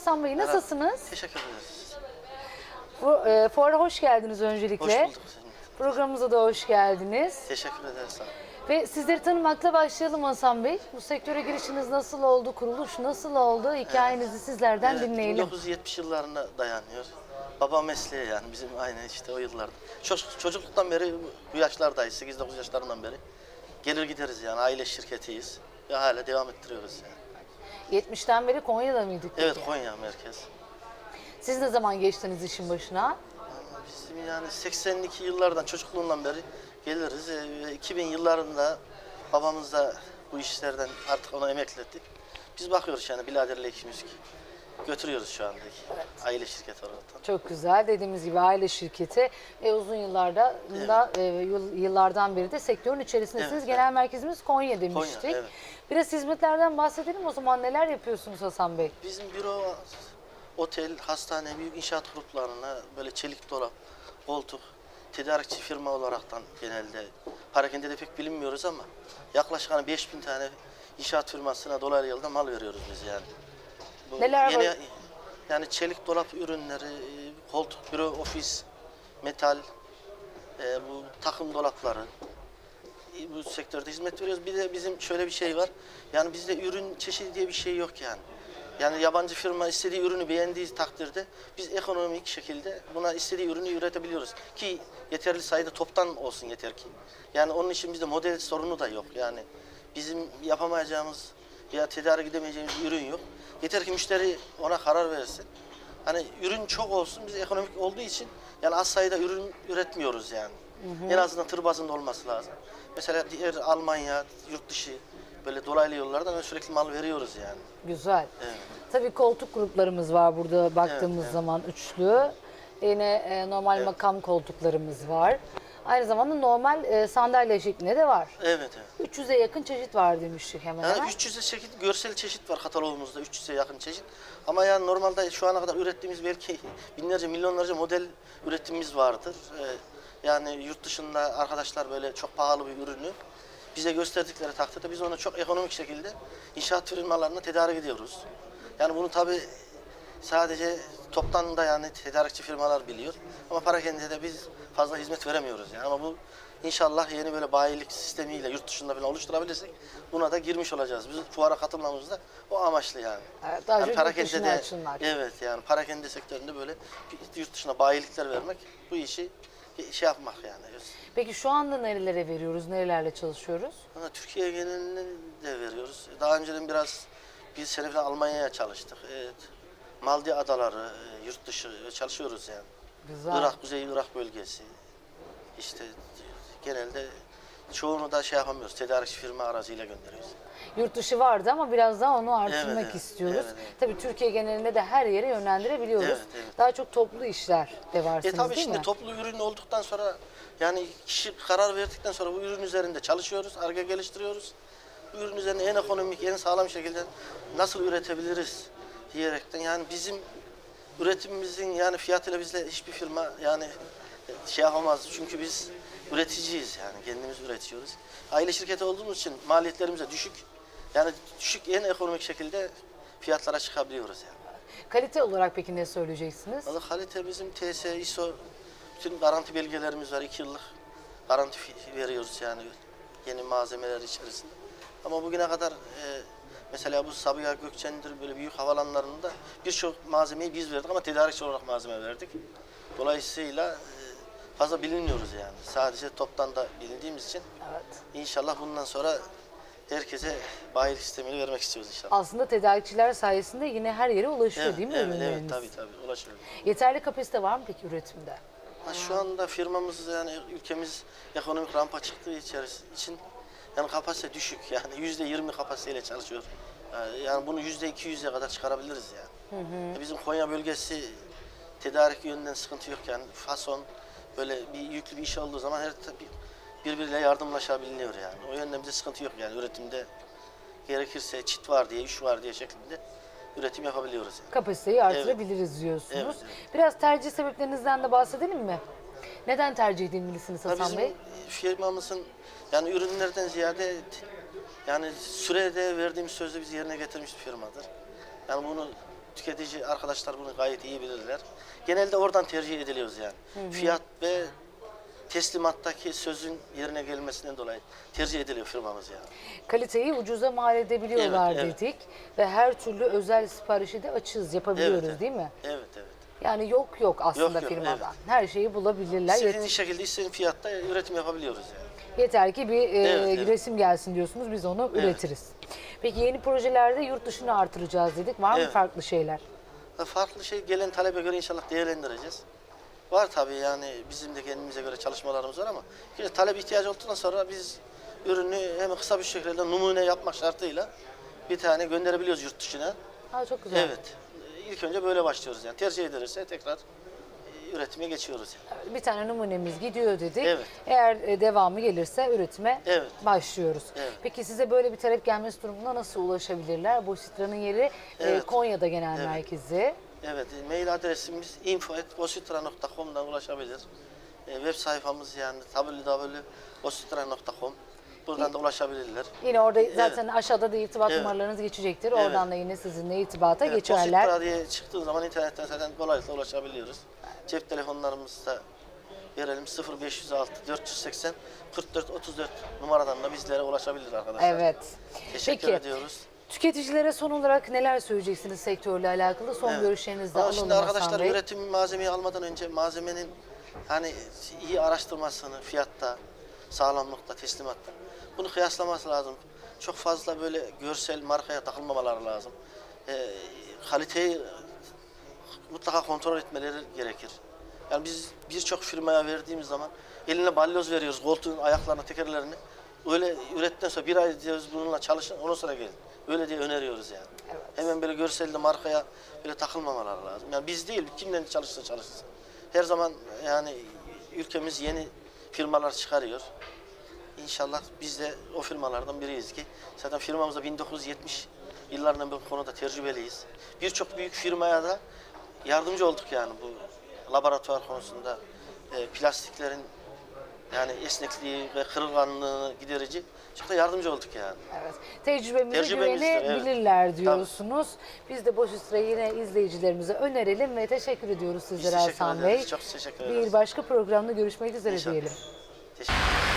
Hasan Bey. Nasılsınız? Teşekkür ederiz. Bu, e, fuara hoş geldiniz öncelikle. Hoş bulduk. Programımıza da hoş geldiniz. Teşekkür ederiz. Sağ olun. Ve sizleri tanımakla başlayalım Hasan Bey. Bu sektöre girişiniz nasıl oldu? Kuruluş nasıl oldu? Hikayenizi sizlerden Evet, dinleyelim. 1970 yıllarına dayanıyor. Baba mesleği yani bizim aynı işte o yıllarda. Çocuk, çocukluktan beri bu yaşlardayız. 8-9 yaşlarından beri. Gelir gideriz yani aile şirketiyiz. Ve hala devam ettiriyoruz yani. 70'ten beri Konya'da mıydık peki? Evet Konya merkez. Siz ne zaman geçtiniz işin başına? Bizim yani 82 yıllardan çocukluğundan beri geliriz. Ee, 2000 yıllarında babamız da bu işlerden artık onu emeklettik. Biz bakıyoruz yani biraderle ikimiz ki. Götürüyoruz şu anda. Aile şirketi olarak. Çok güzel. Dediğimiz gibi aile şirketi ve uzun yıllarda da e, yıl- yıllardan beri de sektörün içerisindesiniz. Evet, Genel merkezimiz Konya demiştik. evet. Biraz hizmetlerden bahsedelim o zaman. Neler yapıyorsunuz Hasan Bey? Bizim büro, otel, hastane, büyük inşaat gruplarına böyle çelik dolap, koltuk, tedarikçi firma olaraktan genelde harekende de pek bilinmiyoruz ama yaklaşık hani 5000 tane inşaat firmasına dolaylı yolda mal veriyoruz biz yani. Bu Neler yeni, var? Yani çelik dolap ürünleri, e, koltuk, büro, ofis, metal, e, bu takım dolapları, e, bu sektörde hizmet veriyoruz. Bir de bizim şöyle bir şey var. Yani bizde ürün çeşidi diye bir şey yok yani. Yani yabancı firma istediği ürünü beğendiği takdirde biz ekonomik şekilde buna istediği ürünü üretebiliyoruz. Ki yeterli sayıda toptan olsun yeter ki. Yani onun için bizde model sorunu da yok. Yani bizim yapamayacağımız ya tedarik edemeyeceğimiz bir ürün yok. Yeter ki müşteri ona karar versin. Hani ürün çok olsun biz ekonomik olduğu için yani az sayıda ürün üretmiyoruz yani. En azından tır bazında olması lazım. Mesela diğer Almanya, yurt dışı böyle dolaylı yollardan sürekli mal veriyoruz yani. Güzel. Evet. Tabii koltuk gruplarımız var burada baktığımız evet. zaman üçlü. Yine e, normal makam koltuklarımız var. Aynı zamanda normal e, sandalye şeklinde de var. Evet, evet. 300'e yakın çeşit var demiştik hemen hemen. Yani 300'e çeşit, görsel çeşit var katalogumuzda 300'e yakın çeşit. Ama yani normalde şu ana kadar ürettiğimiz belki binlerce, milyonlarca model üretimimiz vardır. Ee, yani yurt dışında arkadaşlar böyle çok pahalı bir ürünü bize gösterdikleri takdirde biz onu çok ekonomik şekilde inşaat firmalarına tedarik ediyoruz. Yani bunu tabi sadece toptan da yani tedarikçi firmalar biliyor. Ama parakende de biz fazla hizmet veremiyoruz yani. Ama bu inşallah yeni böyle bayilik sistemiyle yurt dışında falan oluşturabilirsek buna da girmiş olacağız. Biz fuara katılmamız da o amaçlı yani. Evet, daha yurt parakende dışına açılmak. Evet yani parakende sektöründe böyle yurt dışına bayilikler vermek bu işi şey yapmak yani. Peki şu anda nerelere veriyoruz, nerelerle çalışıyoruz? Türkiye genelini de veriyoruz. Daha önceden biraz bir sene falan Almanya'ya çalıştık. Evet. Maldiv adaları, e, yurt dışı çalışıyoruz yani. Güzel. Irak, Kuzey Irak bölgesi. İşte genelde çoğunu da şey yapamıyoruz. Tedarikçi firma aracıyla gönderiyoruz. Yurt dışı vardı ama biraz daha onu artırmak evet. istiyoruz. Evet, evet. Tabii Türkiye genelinde de her yere yönlendirebiliyoruz. Evet, evet. Daha çok toplu işler de varsınız E tabii değil şimdi mi? toplu ürün olduktan sonra yani kişi karar verdikten sonra bu ürün üzerinde çalışıyoruz, arge geliştiriyoruz. Bu ürün üzerine en ekonomik, en sağlam şekilde nasıl üretebiliriz diyerekten yani bizim üretimimizin yani fiyatıyla bizle hiçbir firma yani şey yapamaz. Çünkü biz üreticiyiz yani kendimiz üretiyoruz. Aile şirketi olduğumuz için maliyetlerimiz de düşük. Yani düşük en ekonomik şekilde fiyatlara çıkabiliyoruz yani. Kalite olarak peki ne söyleyeceksiniz? Valla kalite bizim TS, ISO, bütün garanti belgelerimiz var. 2 yıllık garanti veriyoruz yani yeni malzemeler içerisinde. Ama bugüne kadar e, mesela bu Sabiha Gökçen'dir böyle büyük havalanlarında birçok malzemeyi biz verdik ama tedarikçi olarak malzeme verdik. Dolayısıyla e, fazla bilinmiyoruz yani. Sadece toptan da bilindiğimiz için Evet. inşallah bundan sonra herkese bayilik sistemini vermek istiyoruz inşallah. Aslında tedarikçiler sayesinde yine her yere ulaşıyor Evet, değil mi evet, ürünleriniz? evet, tabii tabii ulaşıyor. Yeterli kapasite var mı peki üretimde? Ha, Şu anda firmamız yani ülkemiz ekonomik rampa çıktığı için yani kapasite düşük yani yüzde yirmi kapasiteyle çalışıyor. Yani, yani bunu yüzde iki yüze kadar çıkarabiliriz yani. E, Bizim Konya bölgesi tedarik yönünden sıkıntı yok yani fason böyle bir yüklü bir iş olduğu zaman her birbiriyle yardımlaşabiliyor yani. O yönden bize sıkıntı yok yani üretimde gerekirse çit var diye, iş var diye şeklinde üretim yapabiliyoruz yani. Kapasiteyi artırabiliriz diyorsunuz. Evet, evet. Biraz tercih sebeplerinizden de bahsedelim mi? Neden tercih edilmelisiniz Hasan bizim Bey? firmamızın yani ürünlerden ziyade yani sürede verdiğimiz sözü biz yerine getirmiş bir firmadır. Yani bunu tüketici arkadaşlar bunu gayet iyi bilirler. Genelde oradan tercih ediliyoruz yani. Fiyat ve teslimattaki sözün yerine gelmesinden dolayı tercih ediliyor firmamız yani. Kaliteyi ucuza mal edebiliyorlar Evet, evet. dedik ve her türlü özel siparişi de açığız, yapabiliyoruz evet. değil mi? Evet evet. Yani yok yok aslında Yok, yok, firmadan. evet. Her şeyi bulabilirler. Yet- İstediğin şekilde istediğin fiyatta üretim yapabiliyoruz yani. yeter ki bir e, Evet, evet. resim gelsin diyorsunuz biz onu üretiriz. Peki yeni projelerde yurt dışını artıracağız dedik. Var mı Evet. farklı şeyler? Ha, Farklı şey gelen talebe göre inşallah değerlendireceğiz. Var tabii yani bizim de kendimize göre çalışmalarımız var ama de talep ihtiyacı olduktan sonra biz ürünü hemen kısa bir şekilde numune yapmak şartıyla bir tane gönderebiliyoruz yurt dışına. Ha çok güzel. Evet. İlk önce böyle başlıyoruz yani. Tercih edilirse tekrar e, üretime geçiyoruz yani. Bir tane numunemiz gidiyor dedik. Evet. Eğer e, devamı gelirse üretime Evet. başlıyoruz. Evet. Peki size böyle bir talep gelmesi durumunda nasıl ulaşabilirler? Bositra'nın yeri e, Evet. Konya'da genel Evet. merkezi. Evet, mail adresimiz info.bositra.com'dan ulaşabilir. E, web sayfamız yani www.bositra.com. Buradan da ulaşabilirler. Yine orada zaten aşağıda da irtibat Evet. numaralarınız geçecektir. Evet. Oradan da yine sizinle irtibata Evet, geçerler. Bositra diye çıktığı zaman internetten zaten kolaylıkla ulaşabiliyoruz. Cep telefonlarımızı da verelim 0506 480 44 34 numaradan da bizlere ulaşabilir arkadaşlar. Evet. Teşekkür Peki ediyoruz. tüketicilere son olarak neler söyleyeceksiniz sektörle alakalı? Son Evet. görüşlerinizi de Ama alalım şimdi Hasan arkadaşlar Bey. üretim malzemeyi almadan önce malzemenin hani iyi araştırmasını, fiyatta, sağlamlıkta, teslimatta bunu kıyaslaması lazım. Çok fazla böyle görsel markaya takılmamaları lazım. Ee, kaliteyi mutlaka kontrol etmeleri gerekir. Yani biz birçok firmaya verdiğimiz zaman eline balyoz veriyoruz koltuğun ayaklarına, tekerlerini. Öyle ürettikten sonra bir ay diyoruz bununla çalışın, ondan sonra gelin. Öyle diye öneriyoruz yani. Hemen böyle görselde markaya böyle takılmamaları lazım. Yani biz değil, kimden çalışsa çalışsın. Her zaman yani ülkemiz yeni firmalar çıkarıyor. İnşallah biz de o firmalardan biriyiz ki zaten firmamızda 1970 yıllarından bu konuda tecrübeliyiz. Birçok büyük firmaya da yardımcı olduk yani bu laboratuvar konusunda e, plastiklerin yani esnekliği ve kırılganlığını giderici çok da yardımcı olduk yani. Evet. Tecrübemize Tecrübemizdir, güvenebilirler diyorsunuz. Biz de Boşüstre'yi yine izleyicilerimize önerelim ve teşekkür ediyoruz sizlere teşekkür ederiz, Bey. çok teşekkür Bir ederiz. başka programda görüşmek üzere İnşallah. diyelim. Teşekkür